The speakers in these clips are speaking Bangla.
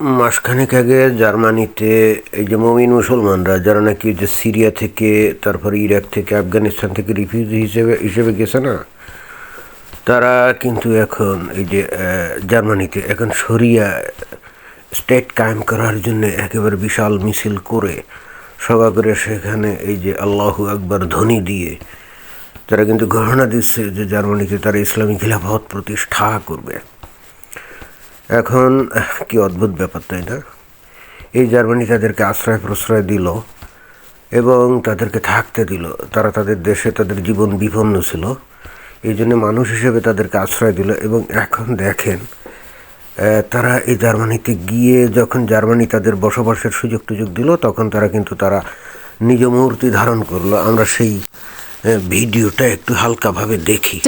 মাসখানেক আগে জার্মানিতে এই যে মমিন মুসলমানরা, যারা নাকি যে সিরিয়া থেকে, তারপরে ইরাক থেকে, আফগানিস্তান থেকে রিফিউজি হিসেবে হিসেবে গেছে না, তারা কিন্তু এখন এই যে জার্মানিতে এখন সরিয়া স্টেট কায়েম করার জন্য একেবারে বিশাল মিছিল করে সভা করে সেখানে এই যে আল্লাহু আকবার ধ্বনি দিয়ে তারা কিন্তু ঘোষণা দিচ্ছে যে জার্মানিতে তারা ইসলামী খিলাফত প্রতিষ্ঠা করবে। এখন, কি অদ্ভুত ব্যাপার তাই না এই জার্মানি তাদেরকে আশ্রয় প্রশ্রয় দিল এবং তাদেরকে থাকতে দিল। তারা তাদের দেশে তাদের জীবন বিপন্ন ছিল। এই জন্য মানুষ হিসেবে তাদেরকে আশ্রয় দিল এবং এখন দেখেন তারা এই জার্মানিতে গিয়ে যখন জার্মানি তাদের বসবাসের সুযোগ টুযোগ দিল, তখন তারা কিন্তু তারা নিজ মূর্তি ধারণ করল। আমরা সেই ভিডিওটা একটু হালকাভাবে দেখি।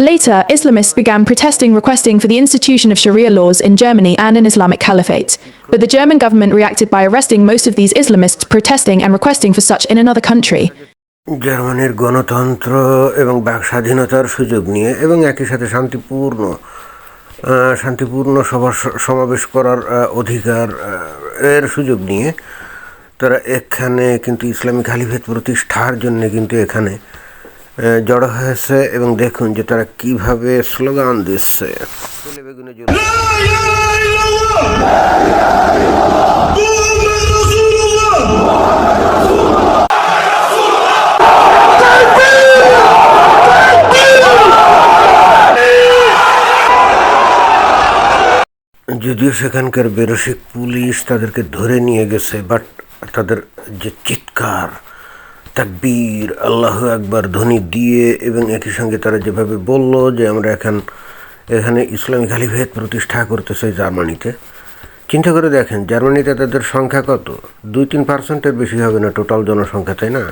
Later, Islamists began protesting requesting for the institution of Sharia laws in Germany and an Islamic caliphate. But the German government reacted by arresting most of these Islamists protesting and requesting for such in another country. জার্মানির গণতন্ত্র এবং বাক স্বাধীনতার সুযোগ নিয়ে এবং একই সাথে শান্তিপূর্ণ আহ, শান্তিপূর্ণ সভা সমাবেশ করার আহ, অধিকার আহ, এর সুযোগ নিয়ে তারা এখানে কিন্তু ইসলামী খালিফেত প্রতিষ্ঠার জন্য কিন্তু এখানে আহ, জড়ো হয়েছে এবং দেখুন যে তারা কিভাবে স্লোগান দিচ্ছে যদিও সেখানকার বেরসিক পুলিশ তাদেরকে ধরে নিয়ে গেছে বাট তাদের যে চিৎকার তাকবীর, আল্লাহ একবার ধ্বনি দিয়ে এবং একই সঙ্গে তারা যেভাবে বলল যে আমরা এখন, এখানে ইসলামী খালিফেত প্রতিষ্ঠা করতে চাই জার্মানিতে। চিন্তা করে দেখেন, জার্মানিতে তাদের সংখ্যা কত? দুই তিন পার্সেন্টের বেশি হবে না টোটাল জনসংখ্যা, তাই না?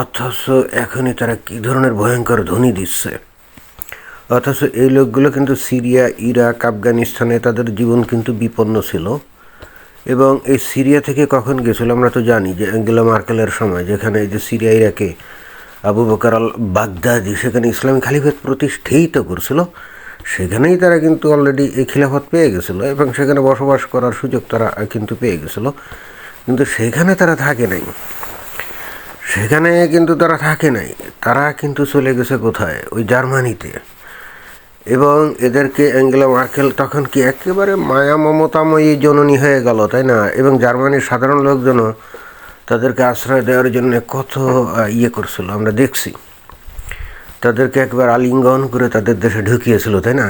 অথচ এখনই তারা কী ধরনের ভয়ঙ্কর ধ্বনি দিচ্ছে। অথচ এই লোকগুলো কিন্তু সিরিয়া, ইরাক, আফগানিস্তানে তাদের জীবন কিন্তু বিপন্ন ছিল। এবং এই সিরিয়া থেকে কখন গেছিল আমরা তো জানি যে অ্যাঙ্গেলা মার্কেলের সময়, যেখানে এই যে সিরিয়া ইরাকে আবু বকর আল বাগদাদি, সেখানে ইসলামী খালিফত প্রতিষ্ঠিত করছিল, সেখানেই তারা কিন্তু অলরেডি এই খিলাফত পেয়ে গেছিল এবং সেখানে বসবাস করার সুযোগ তারা কিন্তু পেয়ে গেছিল। কিন্তু সেখানে তারা থাকে নাই। সেখানে কিন্তু তারা থাকে নাই। তারা কিন্তু চলে গেছে কোথায়? ওই জার্মানিতে। এবং এদেরকে অ্যাঙ্গেলা মার্কেল তখন কি একেবারে মায়া মমতাময়ী জননী হয়ে গেল, তাই না? এবং জার্মানির সাধারণ লোকজনও তাদেরকে আশ্রয় দেওয়ার জন্য কত ইয়ে করছিল, আমরা দেখছি। তাদেরকে একবার আলিঙ্গন করে তাদের দেশে ঢুকিয়েছিল, তাই না?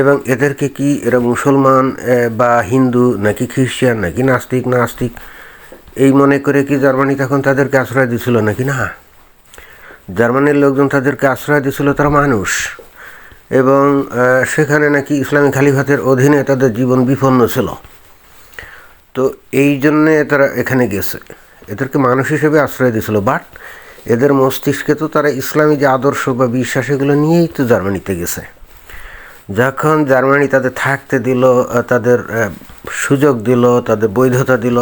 এবং এদেরকে কি এরা মুসলমান বা হিন্দু, নাকি খ্রিস্টান, নাকি নাস্তিক নাস্তিক? এই মনে করে কি জার্মানি তখন তাদেরকে আশ্রয় দিছিল, নাকি না? জার্মানির লোকজন তাদেরকে আশ্রয় দিছিল, তারা মানুষ। এবং সেখানে নাকি ইসলামী খালিফাতের অধীনে তাদের জীবন বিপন্ন ছিল। তো এই জন্যে তারা এখানে গেছে। এদেরকে মানুষ হিসেবে আশ্রয় দিয়েছিল, বাট এদের মস্তিষ্কে তো তারা ইসলামী যে আদর্শ বা বিশ্বাস, এগুলো নিয়েই তো জার্মানিতে গেছে। যখন জার্মানি তাদের থাকতে দিল তাদের সুযোগ দিল, তাদের বৈধতা দিল,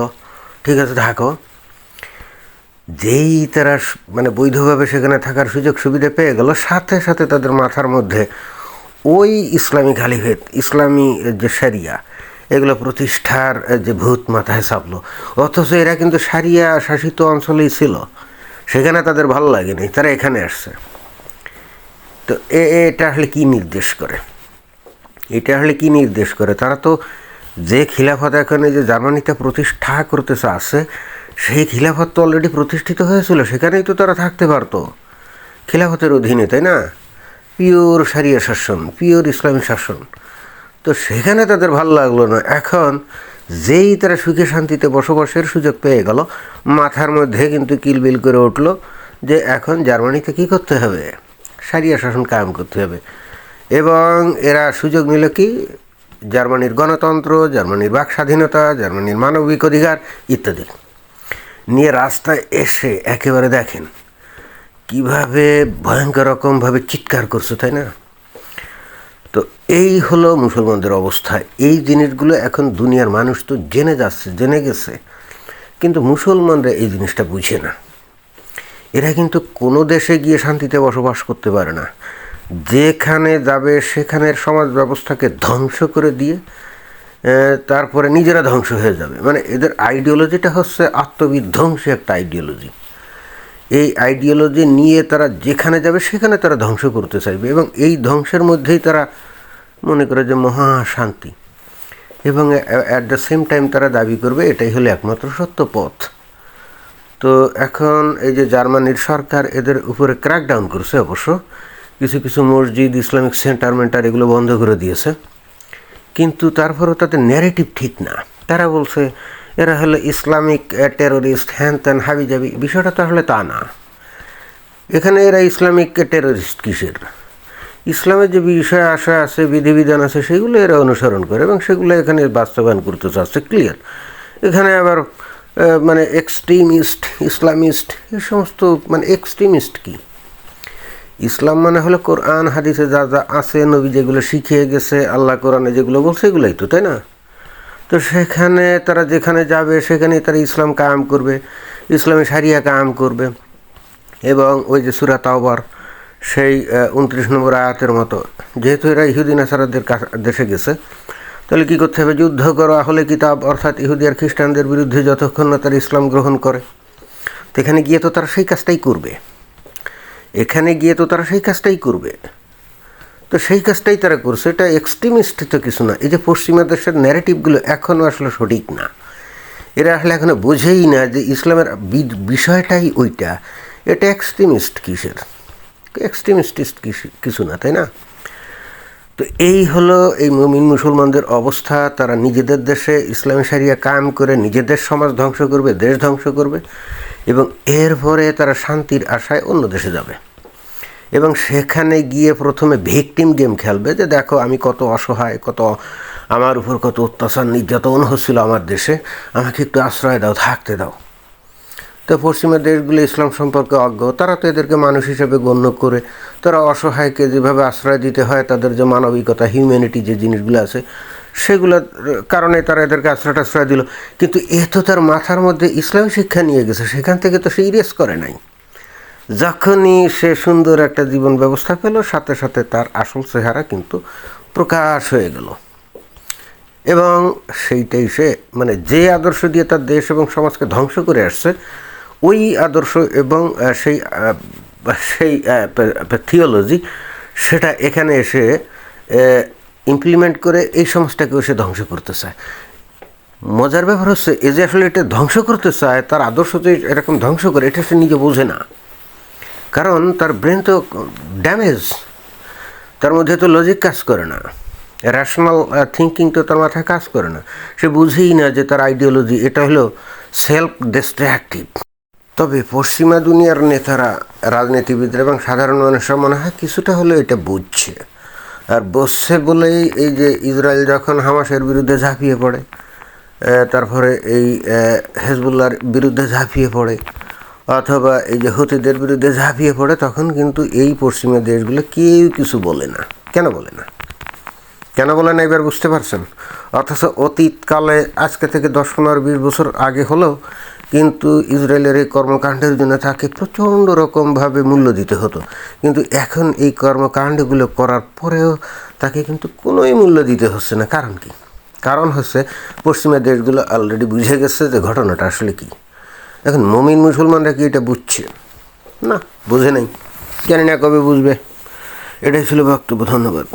ঠিক আছে, থাকো। যেই তারা মানে বৈধভাবে সেখানে থাকার সুযোগ সুবিধা পেয়ে গেল, সাথে সাথে তাদের মাথার মধ্যে ওই ইসলামী খালিফেত ইসলামী যে সারিয়া এগুলো প্রতিষ্ঠার যে ভূত মাথায় চাপলো অথচ এরা কিন্তু সারিয়া শাসিত অঞ্চলেই ছিল। সেখানে তাদের ভালো লাগেনি, তারা এখানে আসছে। তো এ- এটা আসলে কী নির্দেশ করে? এটা আসলে কী নির্দেশ করে? তারা তো যে খিলাফত এখানে যে জার্মানিতে প্রতিষ্ঠা করতে চাচ্ছে সেই খিলাফত তো অলরেডি প্রতিষ্ঠিত হয়েছিল, সেখানেই তো তারা থাকতে পারতো। খিলাফতের অধীনে, তাই না? পিওর সারিয়া শাসন, পিওর ইসলামী শাসন। তো সেখানে তাদের ভালো লাগল না। এখন যেই তারা সুখে শান্তিতে বসবাসের সুযোগ পেয়ে গেল, মাথার মধ্যে কিন্তু কিলবিল করে উঠল যে এখন জার্মানিতে কী করতে হবে? সারিয়া শাসন কায়েম করতে হবে। এবং এরা সুযোগ নিল কি? জার্মানির গণতন্ত্র, জার্মানির বাক স্বাধীনতা, জার্মানির মানবিক অধিকার ইত্যাদি। নিয়ে রাস্তায় এসে একেবারে দেখেন কীভাবে ভয়ঙ্কর রকমভাবে চিৎকার করছে, তাই না? তো এই হলো মুসলমানদের অবস্থা। এই জিনিসগুলো এখন দুনিয়ার মানুষ তো জেনে যাচ্ছে, জেনে গেছে। কিন্তু মুসলমানরা এই জিনিসটা বুঝে না। এরা কিন্তু কোনো দেশে গিয়ে শান্তিতে বসবাস করতে পারে না। যেখানে যাবে সেখানের সমাজ ব্যবস্থাকে ধ্বংস করে দিয়ে তারপরে নিজেরা ধ্বংস হয়ে যাবে। মানে এদের আইডিওলজিটা হচ্ছে আত্মবিধ্বংসী একটা আইডিওলজি এই আইডিওলজি নিয়ে তারা যেখানে যাবে, সেখানে তারা ধ্বংস করতে চাইবে এবং এই ধ্বংসের মধ্যেই তারা মনে করে যে মহা শান্তি। এবং অ্যাট দ্য সেম টাইম তারা দাবি করবে, এটাই হলো একমাত্র সত্য পথ। তো এখন এই যে জার্মানির সরকার এদের উপরে ক্র্যাকডাউন করছে অবশ্য, কিছু কিছু মসজিদ, ইসলামিক সেন্টার, মেন্টার এগুলো বন্ধ করে দিয়েছে। কিন্তু তারপরেও তাদের ন্যারেটিভ ঠিক না। তারা বলছে এরা হলো ইসলামিক টেরোরিস্ট, হ্যান ত্যান হাবি যাবি বিষয়টা তাহলে তা না। এখানে এরা ইসলামিক টেরোরিস্ট কিসের? ইসলামের যে বিষয় আশা আছে, বিধিবিধান আছে, সেগুলো এরা অনুসরণ করে এবং সেগুলো এখানে বাস্তবায়ন করতে চাচ্ছে ক্লিয়ার এখানে আবার মানে এক্সট্রিমিস্ট ইসলামিস্ট এই সমস্ত মানে এক্সট্রিমিস্ট কি? ইসলাম মানে হলো কোরআন, হাদিসে যা যা আছে, নবী যেগুলো শিখিয়ে গেছে, আল্লাহ কোরআনে যেগুলো বলছে, এগুলোই তো, তাই না? তো সেখানে তারা যেখানে যাবে সেখানে তারা ইসলাম কায়েম করবে, ইসলামী সারিয়া কায়েম করবে এবং ওই যে সুরা তাওবার, সেই উনত্রিশ নম্বর আয়াতের মতো। যেহেতু এরা ইহুদিন আসারাদের দেশে গেছে, তাহলে কী করতে হবে? যুদ্ধ করা হলে কিতাব, অর্থাৎ ইহুদি আর খ্রিস্টানদের বিরুদ্ধে যতক্ষণ না তারা ইসলাম গ্রহণ করে। তো এখানে গিয়ে তো তারা সেই কাজটাই করবে। এখানে গিয়ে তো তারা সেই কাজটাই করবে। তো সেই কাজটাই তারা করছে। এটা এক্সট্রিমিস্ট তো কিছু না। এই যে পশ্চিমা দেশের ন্যারেটিভগুলো এখনও আসলে সঠিক না। এরা আসলে এখনও বোঝেই না যে ইসলামের বিষয়টাই ওইটা। এটা এক্সট্রিমিস্ট কিসের? এক্সট্রিমিস্টিস্ট কিছু না, তাই না? তো এই হলো এই মমিন মুসলমানদের অবস্থা। তারা নিজেদের দেশে ইসলামী সারিয়া কায়েম করে নিজেদের সমাজ ধ্বংস করবে, দেশ ধ্বংস করবে এবং এরপরে তারা শান্তির আশায় অন্য দেশে যাবে। এবং সেখানে গিয়ে প্রথমে ভিকটিম গেম খেলবে যে দেখো আমি কত অসহায়, কত আমার উপর কত অত্যাচার, নির্যাতন হচ্ছিল আমার দেশে। আমাকে একটু আশ্রয় দাও, থাকতে দাও। তো পশ্চিমা দেশগুলো ইসলাম সম্পর্কে অজ্ঞ। তারা তো এদেরকে মানুষ হিসেবে গণ্য করে। তারা অসহায়কে যেভাবে আশ্রয় দিতে হয়, তাদের যে মানবিকতা হিউম্যানিটি যে জিনিসগুলো আছে, সেগুলোর কারণে তারা এদেরকে আশ্রয় টাশ্রয় দিল। কিন্তু এ তো তার মাথার মধ্যে ইসলাম শিক্ষা নিয়ে গেছে। সেখান থেকে তো সে ইরেস করে নাই। যখনই সে সুন্দর একটা জীবন ব্যবস্থা পেল, সাথে সাথে তার আসল চেহারা কিন্তু প্রকাশ হয়ে গেল। এবং সেইটাই সে মানে যে আদর্শ দিয়ে তার দেশ এবং সমাজকে ধ্বংস করে আসছে, ওই আদর্শ এবং সেই সেই থিওলজি সেটা এখানে এসে ইমপ্লিমেন্ট করে এই সমাজটাকেও সে ধ্বংস করতে চায়। মজার ব্যাপার হচ্ছে, এ যে আসলে এটা ধ্বংস করতে চায়, তার আদর্শ যে এরকম ধ্বংস করে, এটা সে নিজে বোঝে না। কারণ তার ব্রেন তো ড্যামেজ তার মধ্যে তো লজিক কাজ করে না। র্যাশনাল থিঙ্কিং তো তার মাথায় কাজ করে না। সে বুঝেই না যে তার আইডিওলজি এটা হলো সেলফ ডিস্ট্রাকটিভ তবে পশ্চিমা দুনিয়ার নেতারা, রাজনীতিবিদরা এবং সাধারণ মানুষরা মনে হয় কিছুটা হলেও এটা বুঝছে। আর বসছে বলেই এই যে ইসরায়েল যখন হামাসের বিরুদ্ধে ঝাঁপিয়ে পড়ে তারপরে এই হেজবুল্লার বিরুদ্ধে ঝাঁপিয়ে পড়ে অথবা এই যে হুতিদের বিরুদ্ধে ঝাঁপিয়ে পড়ে, তখন কিন্তু এই পশ্চিমা দেশগুলো কেউ কিছু বলে না। কেন বলে না? কেন বলে না এবার বুঝতে পারছেন? অথচ অতীতকালে, আজকে থেকে দশ, পনেরো, বিশ বছর আগে হলেও কিন্তু ইসরায়েলের এই কর্মকাণ্ডের জন্য তাকে প্রচণ্ড রকমভাবে মূল্য দিতে হতো। কিন্তু এখন এই কর্মকাণ্ডগুলো করার পরেও তাকে কিন্তু কোনোই মূল্য দিতে হচ্ছে না। কারণ কি? কারণ হচ্ছে পশ্চিমা দেশগুলো অলরেডি বুঝে গেছে যে ঘটনাটা আসলে কি। এখন মমিন মুসলমানরা কি এটা বুঝছে? না, বুঝে নাই। জানি না কবে বুঝবে। এটাই ছিল বক্তব্য, ধন্যবাদ।